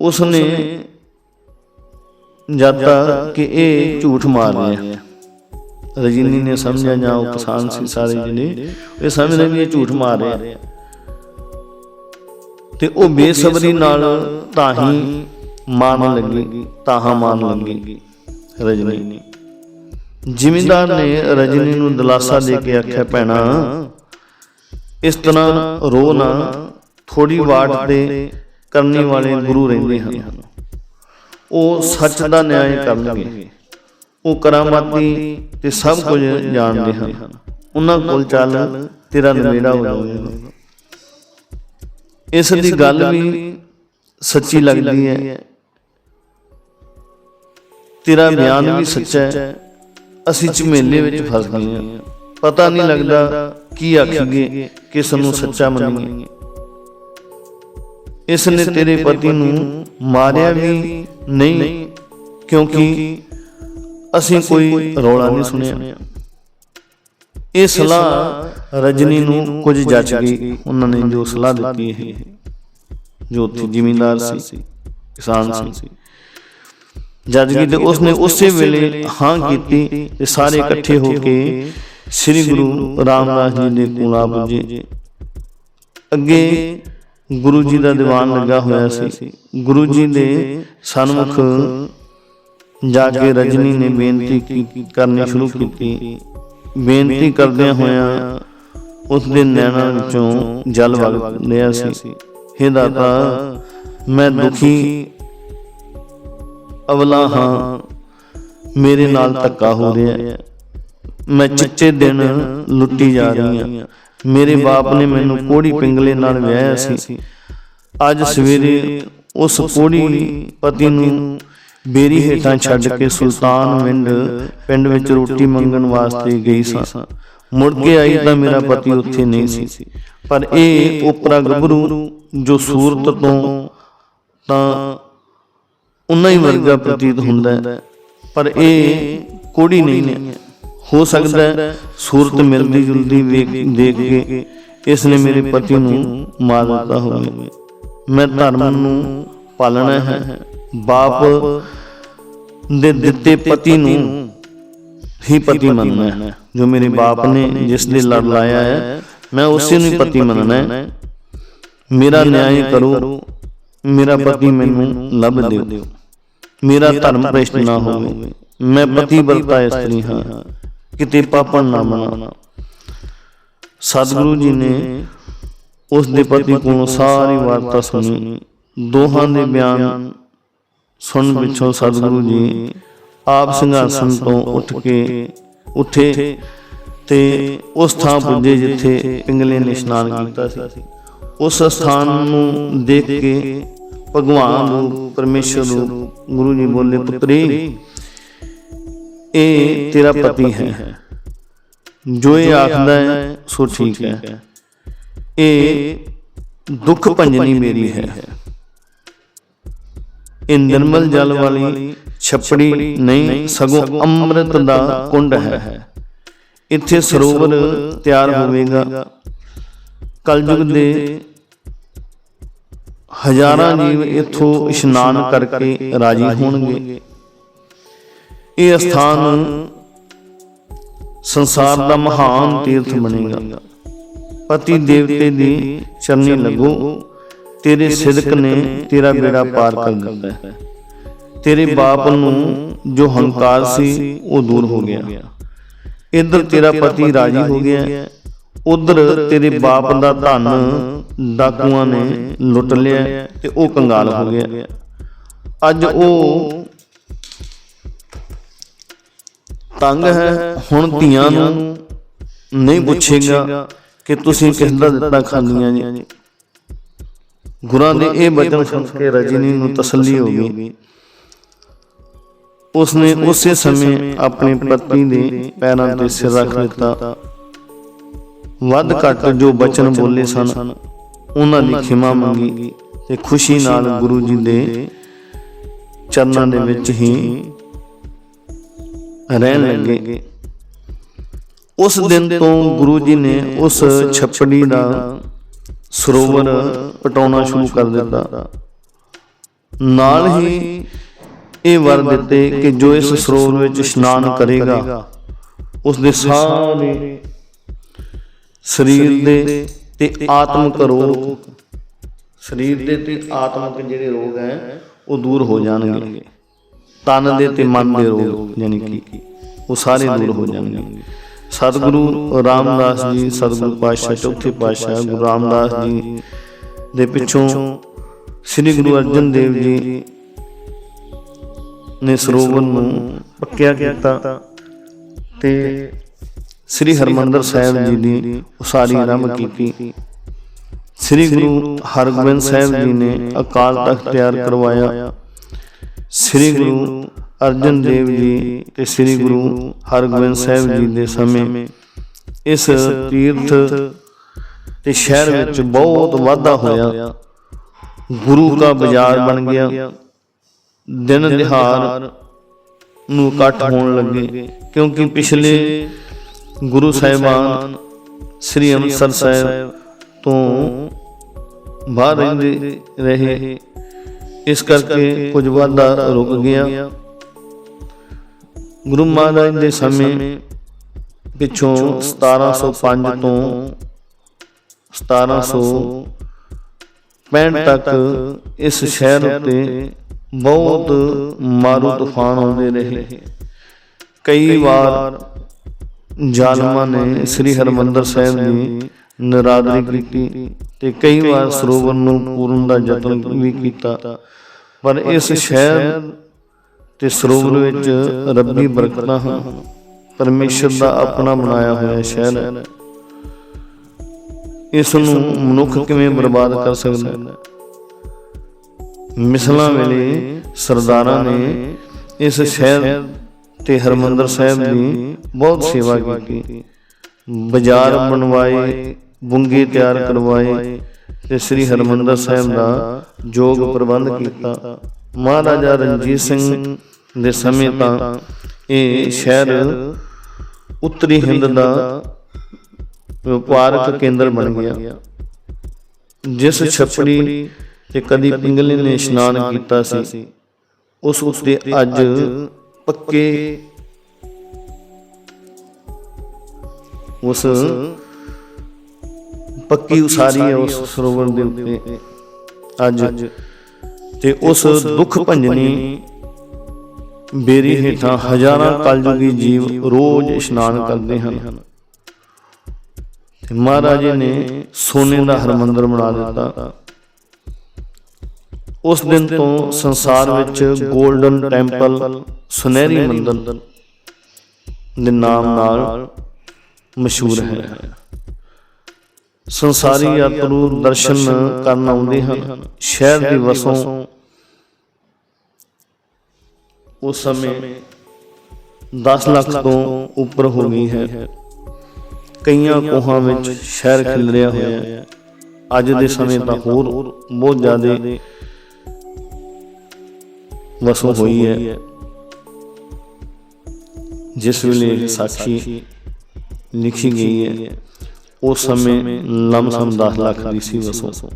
ਉਸ ਨੇ ਜਾਤਾ ਕਿ ਇਹ ਝੂਠ ਮਾਰ ਰਿਹਾ। ਹੈ ਰਜਨੀ ਨੇ ਸਮਝਿਆ ਜਾਂ ਉਹ ਕਿਸਾਨ ਸੀ ਸਾਰੇ ਜਿਹੜੇ ਇਹ ਸਮਝਦੇ ਵੀ ਇਹ ਝੂਠ ਮਾਰ ਰਿਹਾ। ਹੈ ਤੇ ਉਹ ਬੇਸਬਰੀ ਨਾਲ ਤਾਹੀ ਮਾਰਨ ਲੱਗੀ ਤਾਹਾ ਮਾਰਨ ਲੱਗੀ ਰਜਨੀ। ਜ਼ਿਮੀਂਦਾਰ ਨੇ ਰਜਨੀ ਨੂੰ ਦਿਲਾਸਾ ਦੇ ਕੇ ਆਖਿਆ ਭੈਣਾ ਇਸ ਤਰ੍ਹਾਂ ਰੋ ਨਾ ਥੋੜੀ ਵਾਟ ਤੇ ਕਰਨੀ ਵਾਲੇ ਗੁਰੂ ਰਹਿੰਦੇ ਹਨ। ਉਹ ਸੱਚ ਦਾ ਨਿਆਂ ਕਰਨਗੇ ਉਹ ਕਰਾਮਾਤੀ ਤੇ ਸਭ ਕੁਝ ਜਾਣਦੇ ਹਨ। ਉਹਨਾਂ ਕੋਲ ਚੱਲ ਤੇਰਾ ਨਵੇੜਾ ਹੋ ਜਾਵੇਗਾ ਇਸ ਦੀ ਗੱਲ ਵੀ ਸੱਚੀ ਲੱਗਦੀ ਹੈ। ਤੇਰਾ ਬਿਆਨ ਵੀ ਸੱਚਾ ਹੈ। ਅਸੀਂ ਝਮੇਲੇ ਵਿੱਚ ਫਸ ਗਏ ਹਾਂ। ਪਤਾ ਨਹੀਂ ਲੱਗਦਾ ਕੀ ਆਖੀਏ ਕਿਸ ਨੂੰ ਸੱਚਾ ਮੰਨੀਏ। ਇਸ ਨੇ ਤੇਰੇ ਪਤੀ ਨੂੰ ਮਾਰਿਆ ਵੀ ਨਹੀਂ ਕਿਉਂਕਿ ਅਸੀਂ ਕੋਈ ਰੌਲਾ ਨਹੀਂ ਸੁਣਿਆ। ਇਹ ਸਲਾਹ ਰਜਨੀ ਨੂੰ ਕੁਝ ਜੱਚ ਗਈ। ਉਹਨਾਂ ਨੇ ਜੋ ਸਲਾਹ ਦਿੱਤੀ ਇਹ ਜੋ ਉੱਥੇ ਜ਼ਿਮੀਂਦਾਰ ਸੀ ਕਿਸਾਨ ਸੀ। ਜੱਜ ਗਈ ਤੇ ਉਸਨੇ ਉਸੇ ਵੇਲੇ ਹਾਂ ਕੀਤੀ ਤੇ ਸਾਰੇ ਇਕੱਠੇ ਹੋ ਕੇ ਸ੍ਰੀ ਗੁਰੂ ਰਾਮਦਾਸ ਜੀ ਦੇ ਕੋਲ ਆ ਪੁੱਜੇ। ਅੱਗੇ ਗੁਰੂ ਜੀ ਦਾ ਦੀਵਾਨ ਲੱਗਾ ਹੋਇਆ ਸੀ। ਗੁਰੂ ਜੀ ਦੇ ਸਨਮੁਖ ਜਾ ਕੇ ਰਜਨੀ ਨੇ ਬੇਨਤੀ ਕਰਨੀ ਸ਼ੁਰੂ ਕੀਤੀ। ਬੇਨਤੀ ਕਰਦਿਆਂ ਹੋਇਆਂ ਉਸ ਦੇ ਨੈਣਾਂ ਵਿੱਚੋਂ ਜਲ ਵਗ ਰਿਹਾ ਸੀ। ਹੇ ਦਾਤਾ ਮੈਂ ਦੁਖੀ ਅਵਲਾ ਹਾਂ। ਮੇਰੇ ਨਾਲ ਧੱਕਾ ਹੋ ਰਿਹਾ ਹੈ। ਮੈਂ ਚਿੱਟੇ ਦਿਨ ਲੁੱਟੀ ਜਾ ਰਹੀ ਹਾਂ। ਮੇਰੇ ਬਾਪ ਨੇ ਮੈਨੂੰ ਕੋੜੀ ਪਿੰਗਲੇ ਨਾਲ ਵਿਆਹਿਆ ਸੀ। ਅੱਜ ਸਵੇਰੇ ਉਸ ਕੋੜੀ ਪਤੀ ਨੂੰ ਬੇਰੀ ਹੇਠਾਂ ਛੱਡ ਕੇ ਸੁਲਤਾਨ ਵਿੰਡ ਪਿੰਡ ਵਿੱਚ ਰੋਟੀ ਮੰਗਣ ਵਾਸਤੇ ਗਈ ਸਾਂ। ਮੁੜ ਕੇ ਆਈ ਤਾਂ ਮੇਰਾ ਪਤੀ ਉੱਥੇ ਨਹੀਂ ਸੀ। ਪਰ ਇਹ ਉਪਰਾ ਗੱਭਰੂ ਜੋ ਸੂਰਤ ਤੋਂ ਤਾਂ ਉਨਾ ਹੀ ਵਰਗਾ ਪ੍ਰਤੀਤ ਹੁੰਦਾ ਪਰ ਇਹ ਕੋੜੀ ਨਹੀਂ ਨੇ ਹੋ ਸਕਦਾ ਹੈ ਸੂਰਤ ਮਿਲਦੀ ਜੁਲਦੀ ਦੇਖ ਕੇ ਇਸ ਨੇ ਮੇਰੇ ਪਤੀ ਨੂੰ ਮਾਰ ਦਿੱਤਾ ਹੋਵੇ। ਮੈਂ ਧਰਮ ਨੂੰ ਪਾਲਣਾ ਹੈ। ਬਾਪ ਦੇ ਦਿੱਤੇ ਪਤੀ ਨੂੰ ਹੀ ਪਤੀ ਮੰਨਣਾ ਹੈ। ਜੋ ਮੇਰੇ ਬਾਪ ਨੇ ਜਿਸ ਦੇ ਲੜ ਲਾਇਆ ਹੈ ਮੈਂ ਉਸੇ ਨੂੰ ਹੀ ਪਤੀ ਮੰਨਣਾ ਹੈ। ਮੇਰਾ ਨਿਆਂ ਕਰੋ ਮੇਰਾ ਪਤੀ ਮੈਨੂੰ ਲੱਭ ਦਿਓ। ਮੇਰਾ ਧਰਮ ਭ੍ਰਿਸ਼ਟ ਨਾ ਹੋਵੇ। ਮੈਂ ਪਤੀ ਵਰਤਾ ਇਸਤਰੀ ਹਾਂ। ਕਿਤੇ ਪਾਪਣ ਨਾ ਬਣਾ ਸਤਿਗੁਰੂ ਜੀ ਨੇ ਉਸ ਦੇ ਪਤੀ ਕੋਲੋਂ ਸਾਰੀ ਵਾਰਤਾ ਸੁਣੀ। ਦੋਹਾਂ ਦੇ ਬਿਆਨ ਸੁਣ ਪਿੱਛੋਂ ਸਤਿਗੁਰੂ ਜੀ ਆਪ ਸਿੰਘਾਸਨ ਤੋਂ ਉੱਠ ਕੇ ਉੱਠੇ ਤੇ ਉਸ ਥਾਂ ਪੁੱਜੇ ਜਿੱਥੇ ਪਿੰਗਲੇ ਨੇ ਇਸ਼ਨਾਨ ਕੀਤਾ ਸੀ। ਉਸ ਸਥਾਨ ਨੂੰ ਦੇਖ ਕੇ ਭਗਵਾਨ ਨੂੰ ਪਰਮੇਸ਼ਰ ਨੂੰ ਗੁਰੂ ਜੀ ਬੋਲੇ, ਪੁੱਤਰੀ ਇਹ ਤੇਰਾ ਪਤੀ ਹੈ। ਜੋ ਇਹ ਆਖਦਾ ਹੈ ਸੋ ਠੀਕ ਹੈ। ਇਹ ਦੁੱਖ ਭੰਜਨੀ ਮੇਰੀ ਹੈ। ਇਹ ਨਿਰਮਲ ਜਲ ਵਾਲੀ ਛਪੜੀ ਨਹੀਂ ਸਗੋਂ ਅੰਮ੍ਰਿਤ ਦਾ ਕੁੰਡ ਹੈ। ਇੱਥੇ ਸਰੋਵਰ ਤਿਆਰ ਹੋਵੇਗਾ। ਕਲਯੁਗ ਦੇ ਹਜ਼ਾਰਾਂ ਜੀਵ ਇੱਥੋਂ ਇਸ਼ਨਾਨ ਕਰਕੇ ਰਾਜੀ ਹੋਣਗੇ। ਇਹ ਸਥਾਨ ਸੰਸਾਰ ਦਾ ਮਹਾਨ ਤੀਰਥ ਬਣੇਗਾ ਪਤੀ ਦੇਵਤੇ ਦੀ ਚਰਨੀ ਲੱਗੋ, ਤੇਰੇ ਸਿਦਕ ਨੇ ਤੇਰਾ ਬੇੜਾ ਪਾਰ ਕਰ ਦਿੱਤਾ ਹੈ। ਤੇਰੇ ਬਾਪ ਨੂੰ ਜੋ ਹੰਕਾਰ ਸੀ, ਉਹ ਦੂਰ ਹੋ ਗਿਆ। ਇੱਧਰ ਤੇਰਾ ਪਤੀ ਰਾਜੀ ਹੋ ਗਿਆ ਉਧਰ ਤੇਰੇ ਬਾਪ ਦਾ ਧਨ ਡਾਕੂਆਂ ਨੇ ਲੁੱਟ ਲਿਆ ਤੇ ਉਹ ਕੰਗਾਲ ਹੋ ਗਿਆ ਅੱਜ ਉਹ ਤੰਗ ਹੈ ਹੁਣ ਧੀਆਂ ਨੂੰ ਨਹੀਂ ਪੁੱਛੇਗਾ ਕਿ ਤੁਸੀਂ ਕਿਸ ਦਾ ਦਿੱਤਾ ਖਾਂਦੀਆਂ ਜੀ। ਗੁਰਾਂ ਦੇ ਇਹ ਬਚਨ ਸੁਣ ਕੇ ਰਜਨੀ ਨੂੰ ਤਸੱਲੀ ਹੋ ਗਈ। ਉਸਨੇ ਉਸੇ ਸਮੇਂ ਆਪਣੇ ਪਤੀ ਦੇ ਪੈਰਾਂ ਤੇ ਸਿਰ ਰੱਖ ਦਿੱਤਾ। ਵੱਧ ਘੱਟ ਜੋ ਬਚਨ ਬੋਲੇ ਸਨ ਉਹਨਾਂ ਦੀ ਖਿਮਾ ਮੰਗੀ ਤੇ ਖੁਸ਼ੀ ਨਾਲ ਗੁਰੂ ਜੀ ਦੇ ਚਰਨਾਂ ਦੇ ਵਿੱਚ ਹੀ ਰਹਿਣ ਲੱਗੇ। ਉਸ ਦਿਨ ਤੋਂ ਗੁਰੂ ਜੀ ਨੇ ਉਸ ਛੱਪੜੀ ਦਾ ਸਰੋਵਰ ਪਟਾਉਣਾ ਸ਼ੁਰੂ ਕਰ ਦਿੱਤਾ। ਨਾਲ ਹੀ ਇਹ ਵਰ ਦਿੱਤੇ ਕਿ ਜੋ ਇਸ ਸਰੋਵਰ ਵਿੱਚ ਇਸ਼ਨਾਨ ਕਰੇਗਾ ਉਸ ਦੇ ਸਾਰੇ ਸਰੀਰ ਦੇ ਤੇ ਆਤਮਿਕ ਰੋਗ। ਸਰੀਰ ਦੇ ਤੇ ਆਤਮਿਕ ਜਿਹੜੇ ਰੋਗ ਹੈ ਉਹ ਦੂਰ ਹੋ ਜਾਣਗੇ। ਤਨ ਦੇ ਤੇ ਮਨ ਦੇ ਰੋਗ ਯਾਨੀ ਕਿ ਉਹ ਸਾਰੇ ਦੂਰ ਹੋ ਜਾਣਗੇ। ਸਤਿਗੁਰੂ ਰਾਮਦਾਸ ਜੀ ਸਤਿਗੁਰੂ ਪਾਤਸ਼ਾਹ ਚੌਥੇ ਪਾਤਸ਼ਾਹ ਗੁਰੂ ਰਾਮਦਾਸ ਜੀ ਦੇ ਪਿੱਛੋਂ ਸ੍ਰੀ ਗੁਰੂ ਅਰਜਨ ਦੇਵ ਜੀ ਨੇ ਸਰੋਵਰ ਨੂੰ ਪੱਕਿਆ ਕੀਤਾ ਤੇ ਸ੍ਰੀ ਹਰਮੰਦਰ ਸਾਹਿਬ ਜੀ ਦੀ ਉਸਾਰੀ ਆਰੰਭ ਕੀਤੀ। ਸ੍ਰੀ ਗੁਰੂ ਹਰਗੋਬਿੰਦ ਸਾਹਿਬ ਜੀ ਨੇ ਅਕਾਲ ਤਖਤ ਤਿਆਰ ਕਰਵਾਇਆ। ਸ੍ਰੀ ਗੁਰੂ ਅਰਜਨ ਦੇਵ ਜੀ ਤੇ ਸ੍ਰੀ ਗੁਰੂ ਹਰਗੋਬਿੰਦ ਸਾਹਿਬ ਜੀ ਦੇ ਸਮੇਂ। ਇਸ ਤੀਰਥ ਤੇ ਸ਼ਹਿਰ ਵਿੱਚ ਬਹੁਤ ਵਾਧਾ ਹੋਇਆ। ਗੁਰੂ ਦਾ ਬਾਜ਼ਾਰ ਬਣ ਗਿਆ। ਦਿਨ ਦਿਹਾੜ ਨੂੰ ਇਕੱਠ ਹੋਣ ਲੱਗੇ। ਕਿਉਂਕਿ ਪਿਛਲੇ ਗੁਰੂ ਸਾਹਿਬਾਨ ਸ੍ਰੀ ਅੰਮ੍ਰਿਤਸਰ ਸਾਹਿਬ ਤੋਂ ਬਾਹਰ ਰਹਿੰਦੇ ਰਹੇ। ਇਸ ਕਰਕੇ ਕੁਝ ਵਾਧਾ ਰੁਕ ਗਿਆ। ਗੁਰੂ ਮਹਾਰਾਜ ਦੇ ਸਮੇਂ ਪਿੱਛੋਂ 1705 ਤੋਂ 1765 ਤੱਕ ਇਸ ਸ਼ਹਿਰ ਉੱਤੇ ਬਹੁਤ ਮਾਰੂ ਤੂਫਾਨ ਆਉਂਦੇ ਰਹੇ। ਕਈ ਵਾਰ ਜ਼ਾਲਮਾਂ ਨੇ ਸ੍ਰੀ ਹਰਮੰਦਰ ਸਾਹਿਬ ਦੀ ਨਰਾਦਰੀ ਕੀਤੀ ਤੇ ਕਈ ਵਾਰ ਸਰੋਵਰ ਨੂੰ ਪੂਰਨ ਦਾ ਯਤਨ ਵੀ ਕੀਤਾ। ਪਰ ਇਸ ਸ਼ਹਿਰ ਤੇ ਸਰੋਵਰ ਵਿੱਚ ਰੱਬੀ ਬਰਕਤਾਂ ਹਨ ਪਰਮੇਸ਼ਰ ਦਾ ਆਪਣਾ ਬਣਾਇਆ ਹੋਇਆ ਸ਼ਹਿਰ ਹੈ। ਇਸ ਨੂੰ ਮਨੁੱਖ ਕਿਵੇਂ ਬਰਬਾਦ ਕਰ ਸਕਦਾ ਹੈ? ਮਿਸਲਾਂ ਵੇਲੇ ਸਰਦਾਰਾਂ ਨੇ ਇਸ ਸ਼ਹਿਰ ਤੇ ਹਰਮੰਦਰ ਸਾਹਿਬ ਦੀ ਬਹੁਤ ਸੇਵਾ ਕੀਤੀ। ਬਾਜ਼ਾਰ ਬਣਵਾਏ ਬੁੰਗੇ ਤਿਆਰ ਕਰਵਾਏ ਤੇ ਸ੍ਰੀ ਹਰਮੰਦਰ ਸਾਹਿਬ ਦਾ ਜੋਗ ਪ੍ਰਬੰਧ ਕੀਤਾ। ਮਹਾਰਾਜਾ ਰਣਜੀਤ ਸਿੰਘ ਦੇ ਸਮੇਂ ਤਾਂ ਇਹ ਸ਼ਹਿਰ ਉੱਤਰੀ ਹਿੰਦ ਦਾ ਵਪਾਰਕ ਕੇਂਦਰ ਬਣ ਗਿਆ। ਜਿਸ ਛਪੜੀ ਤੇ ਕਦੀ ਪਿੰਗਲੇ ਨੇ ਇਸ਼ਨਾਨ ਕੀਤਾ ਸੀ। ਉਸ ਉੱਤੇ ਅੱਜ ਪੱਕੇ ਉਸ ਪੱਕੀ ਉਸਾਰੀ ਹੈ ਉਸ ਸਰੋਵਰ ਦੇ ਉੱਤੇ। ਅੱਜ ਤੇ ਉਸ ਦੁੱਖ ਭੰਜਨੀ ਬੇਰੀ ਹੇਠਾਂ ਹਜ਼ਾਰਾਂ ਕਲਯੁਗੀ ਜੀਵ ਰੋਜ਼ ਇਸ਼ਨਾਨ ਕਰਦੇ ਹਨ। ਤੇ ਮਹਾਰਾਜੇ ਨੇ ਸੋਨੇ ਦਾ ਹਰਮੰਦਰ ਬਣਾ ਦਿੱਤਾ। ਉਸ ਦਿਨ ਤੋਂ ਸੰਸਾਰ ਵਿੱਚ 골ਡਨ ਟੈਂਪਲ ਸੁਨਹਿਰੀ ਮੰਦਰ ਦੇ ਨਾਮ ਨਾਲ ਮਸ਼ਹੂਰ ਹੈ। ਸੰਸਾਰੀ ਯਾਤਰੂ ਦਰਸ਼ਨ ਕਰਨ ਆਉਂਦੇ ਹਨ। ਸ਼ਹਿਰ ਦੀ ਵਸੋਂ ਉਸ ਸਮੇਂ 10 ਲੱਖ ਤੋਂ ਉੱਪਰ ਹੋ ਗਈ ਹੈ। ਕਈਆਂ ਕੋਹਾਂ ਵਿੱਚ ਸ਼ਹਿਰ ਖਿਲ ਰਿਹਾ ਹੋਇਆ ਹੈ। ਅੱਜ ਦੇ ਸਮੇਂ ਤਾਂ ਹੋਰ ਬਹੁਤ ਜ਼ਿਆਦਾ ਵਸੋਂ ਹੋਈ ਹੈ। ਜਿਸ ਵੇਲੇ ਸਾਖੀ ਲਿਖੀ ਗਈ ਹੈ। ਉਸ ਸਮੇਂ ਲਮਸਮ 10 ਲੱਖ ਦੀ ਸੀ ਵਸੋਂ।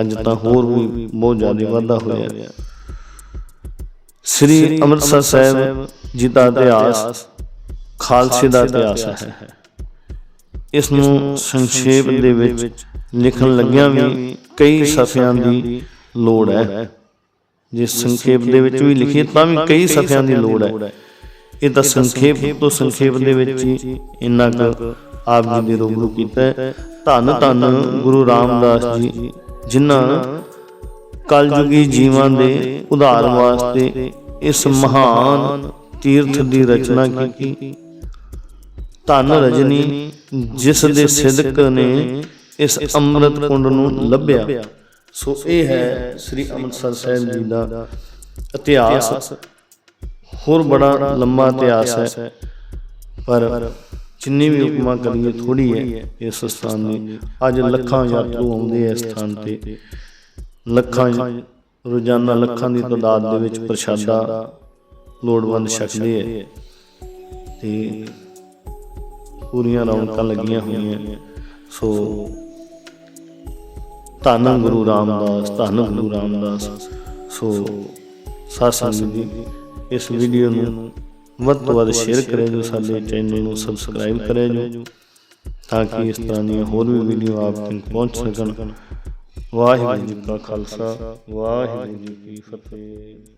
ਅੱਜ ਤਾਂ ਹੋਰ ਵੀ ਬਹੁਤ ਜ਼ਿਆਦਾ ਵਾਧਾ ਹੋਇਆ। ਹੈ ਸ੍ਰੀ ਅੰਮ੍ਰਿਤਸਰ ਸਾਹਿਬ ਜੀ ਦਾ ਇਤਿਹਾਸ ਖਾਲਸੇ ਦਾ ਇਤਿਹਾਸ ਹੈ। ਇਸ ਨੂੰ ਸੰਖੇਪ ਦੇ ਵਿੱਚ ਲਿਖਣ ਲੱਗਿਆਂ ਵੀ ਕਈ ਸਫ਼ਿਆਂ ਦੀ ਲੋੜ ਹੈ। ਜੇ ਸੰਖੇਪ ਦੇ ਵਿੱਚ ਵੀ ਲਿਖੀਏ ਤਾਂ ਵੀ ਕਈ ਸਫ਼ਿਆਂ ਦੀ ਲੋੜ ਹੈ। ਇਹ ਤਾਂ ਸੰਖੇਪ ਤੋਂ ਸੰਖੇਪ ਦੇ ਵਿੱਚ ਹੀ ਇੰਨਾ ਕੁ ਆਪ ਜੀ ਦੇ ਰੂਬਰੂ ਕੀਤਾ ਧੰਨ ਧੰਨ ਗੁਰੂ ਰਾਮਦਾਸ ਜੀ, ਜਿਨ੍ਹਾਂ ਕਲਯੁਗੀ ਜੀਵਾਂ ਦੇ ਉਧਾਰ ਵਾਸਤੇ ਇਸ ਮਹਾਨ ਤੀਰਥ ਦੀ ਰਚਨਾ ਕੀਤੀ। ਧੰਨ ਰਜਨੀ, ਜਿਸ ਦੇ ਸਿਦਕ ਨੇ ਇਸ ਅੰਮ੍ਰਿਤ ਕੁੰਡ ਨੂੰ ਲੱਭਿਆ। ਸੋ ਇਹ ਹੈ ਸ੍ਰੀ ਅੰਮ੍ਰਿਤਸਰ ਸਾਹਿਬ ਜੀ ਦਾ ਇਤਿਹਾਸ। ਹੋਰ ਬੜਾ ਲੰਮਾ ਇਤਿਹਾਸ ਹੈ। ਪਰ ਜਿੰਨੀ ਵੀ ਉਪਮਾ ਕਰੀਏ ਥੋੜੀ ਹੈ ਇਸ ਸਥਾਨ ਦੀ। ਅੱਜ ਲੱਖਾਂ ਯਾਤਰੂ ਆਉਂਦੇ ਇਸ ਸਥਾਨ ਤੇ। ਲੱਖਾਂ ਰੋਜ਼ਾਨਾ ਲੱਖਾਂ ਦੀ ਤਾਦਾਦ ਦੇ ਵਿੱਚ ਪ੍ਰਸ਼ਾਦਾ ਲੋੜਵੰਦ ਛਕਦੇ ਹੈ ਤੇ ਪੂਰੀਆਂ ਰੌਣਕਾਂ ਲੱਗੀਆਂ ਹੋਈਆਂ। ਸੋ ਧੰਨ ਗੁਰੂ ਰਾਮਦਾਸ, ਧੰਨ ਗੁਰੂ ਰਾਮਦਾਸ। ਸੋ ਸਾਧ ਸੰਗਤ ਜੀ। ਇਸ ਵੀਡੀਓ ਨੂੰ ਵੱਧ ਤੋਂ ਵੱਧ ਸ਼ੇਅਰ ਕਰਿਓ ਜੋ ਸਾਡੇ ਚੈਨਲ ਨੂੰ ਸਬਸਕ੍ਰਾਈਬ ਕਰਿਓ ਜੋ ਤਾਂ ਕਿ ਇਸ ਤਰ੍ਹਾਂ ਦੀਆਂ ਹੋਰ ਵੀ ਵੀਡੀਓ ਆਪ ਤੱਕ ਪਹੁੰਚ ਸਕਣ। ਵਾਹਿਗੁਰੂ ਜੀ ਕਾ ਖਾਲਸਾ ਵਾਹਿਗੁਰੂ ਜੀ ਕੀ ਫਤਿਹ।